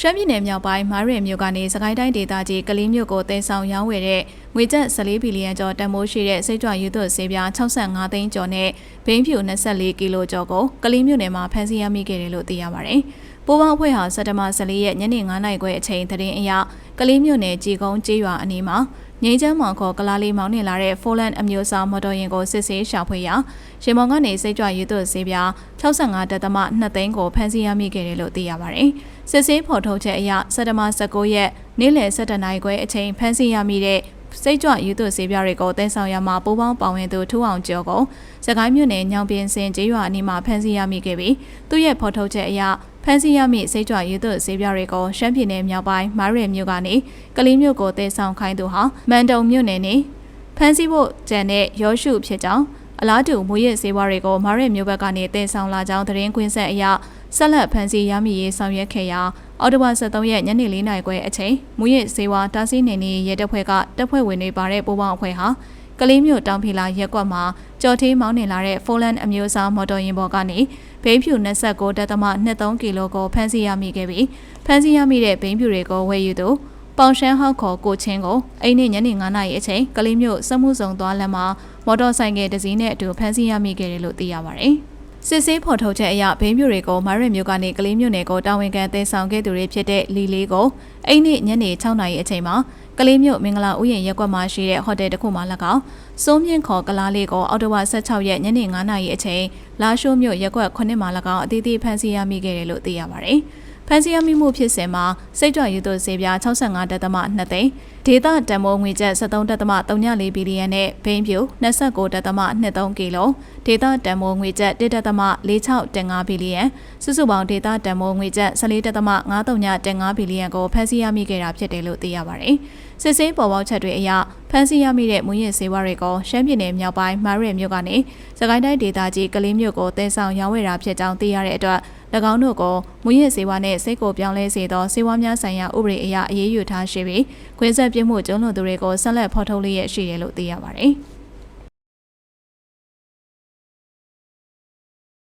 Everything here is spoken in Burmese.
ရှမ်းပြည်နယ်မြောက်ပိုင်းမားရဲမြို့ကနေစကိုင်းတိုင်းဒေသကြီးကလေးမြို့ကိုတင်ဆောင်ရောင်းဝယ်တဲ့ငွေကျပ်14ဘီလီယံကျော်တန်ဖိုးရှိတဲ့စိတ်ကြွယူသွတ်ဆေးပြား65သိန်းကျော်နဲ့ဘိန်းဖြူ24ကီလိုကျော်ကိုကလေးမြို့နယ်မှာဖမ်းဆီးရမိခဲ့တယ်လို့သိရပါတယ်။ ပိုးပေါင်းအဖွဲ့ဟာစက်တဘာ14ရက်ညနေ9:00နာရီခွဲအချိန်သတင်းအရကလေးမြို့နယ်ကြီးကုန်းကျေးရွာအနီးမှာငိမ့်ချမ်းမောင်ခေါ်ကလားလေးမောင်းနေလာတဲ့ Foland အမျိုးအစားမော်တော်ယာဉ်ကိုစစ်ဆေးရှာဖွေရာရေမောင်ကနေစိတ်ကြွယူသွတ်ဆေးပြား65တက်သမ2သိန်းကိုဖမ်းဆီးရမိခဲ့တယ်လို့သိရပါတယ်။စစ်ဆေးဖော်ထုတ်ချက်အရစက်တဘာ19ရက်နေ့လယ်7:00နာရီခွဲအချိန်ဖမ်းဆီးရမိတဲ့ စိတ်ကြွယူသွဆေးပြားတွေကိုတင်ဆောင်ရမှာပိုးပေါင်းပါဝင်သူထူအောင်ကျော်ကိုစကိုင်းမြို့နယ်ညောင်ပင်စင်ကျေးရွာအနီးမှာဖမ်းဆီးရမိခဲ့ပြီးသူ့ရဲ့ဖော်ထုတ်ချက်အရဖမ်းဆီးရမိစိတ်ကြွယူသွဆေးပြားတွေကိုရှမ်းပြည်နယ်မြောက်ပိုင်းမားရဲမြို့ကနေကလေးမြို့ကိုတင်ဆောင်ခိုင်းသူဟာမန်တုံမြို့နယ်နေဖမ်းဆီးဖို့ကြံတဲ့ရောရှုဖြစ်ကြောင်းအလားတူမူရစ်စေဝါတွေကိုမာရဲမျိုးဘက်ကနေတင်ဆောင်လာကြောင်းသတင်းကွင်းဆက်အရ ဆက်လက်ဖမ်းဆီးရမိရေးဆောင်ရွက်ခဲ့ရာအော်တိုဘာ23ရက်ညနေ4နာရီခွဲအချိန်မူရစ်စေဝါတားဆီးနေနေရဲတပ်ဖွဲ့ကတပ်ဖွဲ့ဝင်တွေပါတဲ့ပူးပေါင်းအဖွဲ့ဟာကလေးမျိုးတောင်ဖီလာရက်ကွက်မှာကြော်သေးမောင်းနေလာတဲ့ Foland အမျိုးအစားမော်တော်ယာဉ်ပေါ်ကနေဘိန်းဖြူ29တက်သမ23ကီလိုကိုဖမ်းဆီးရမိခဲ့ပြီးဖမ်းဆီးရမိတဲ့ဘိန်းဖြူတွေကိုဝယ်ယူသူပေါင်ရှမ်းဟောက်ခေါ်ကိုချင်းကိုအိမ်နေ့ညနေ9:00နာရီအချိန်ကလေးမျိုးစက်မှုစုံသွားလမ်းမှာမော်တော်ဆိုင်ကယ်တစ်စီးနဲ့အတူဖမ်းဆီးရမိခဲ့တယ်လို့သိရပါတယ်။ စစ်ဆေးဖော်ထုတ်ချက်အရဘိန်းမျိုးတွေကိုမာရဲမျိုးကနေကလေးမျိုးနယ်ကိုတာဝန်ခံတင်ဆောင်ခဲ့သူတွေဖြစ်တဲ့လီလေးကိုအိမ်နေ့ညနေ6:00နာရီအချိန်မှာကလေးမျိုးမင်္ဂလာဥယျာဉ်ရက်ကွက်မှာရှိတဲ့ဟိုတယ်တစ်ခုမှ၎င်းစိုးမြင့်ခေါ်ကလားလေးကိုအော်တိုဝါ16ရက်ညနေ9:00နာရီအချိန်လာရှိုးမြို့ရက်ကွက်9မှာ၎င်းအသီးသီးဖမ်းဆီးရမိခဲ့တယ်လို့သိရပါတယ်။ ဖမ်းဆီးရမိမှုဖြစ်စဉ်မှာစိတ်ကြွယူသွဆေးပြား65တက်သမ2သိန်းဒေတာတန်မိုးငွေကျပ်73တက်သမ34ဘီလီယံနဲ့ဘိန်းပြူ29တက်သမ23ကီလိုဒေတာတန်မိုးငွေကျပ်1တက်သမ46.5ဘီလီယံစုစုပေါင်းဒေတာတန်မိုးငွေကျပ်14တက်သမ93.5ဘီလီယံကိုဖမ်းဆီးရမိခဲ့တာဖြစ်တယ်လို့သိရပါတယ်။စစ်ဆေးပေါ်ပေါက်ချက်တွေအရဖမ်းဆီးရမိတဲ့မူရင်းစေဝါတွေကိုရှမ်းပြည်နယ်မြောက်ပိုင်းမာရဲမြို့ကနေစကိုင်းတိုင်းဒေသကြီးကလေးမြို့ကိုတင်ဆောင်ရောင်းဝယ်တာဖြစ်ကြောင်းသိရတဲ့အတွက်၎ င်းတို့ကိုမူရစ်စေဝါနဲ့စိတ်ကိုပြောင်းလဲစေသောစေဝါများဆိုင်ရာဥပဒေအရအရေးယူထားရှိပြီးခွင့်ဆက်ပြမှုကျုံးလွန်သူတွေကိုဆက်လက်ဖော်ထုတ်လျက်ရှိတယ်လို့သိရပါတယ်။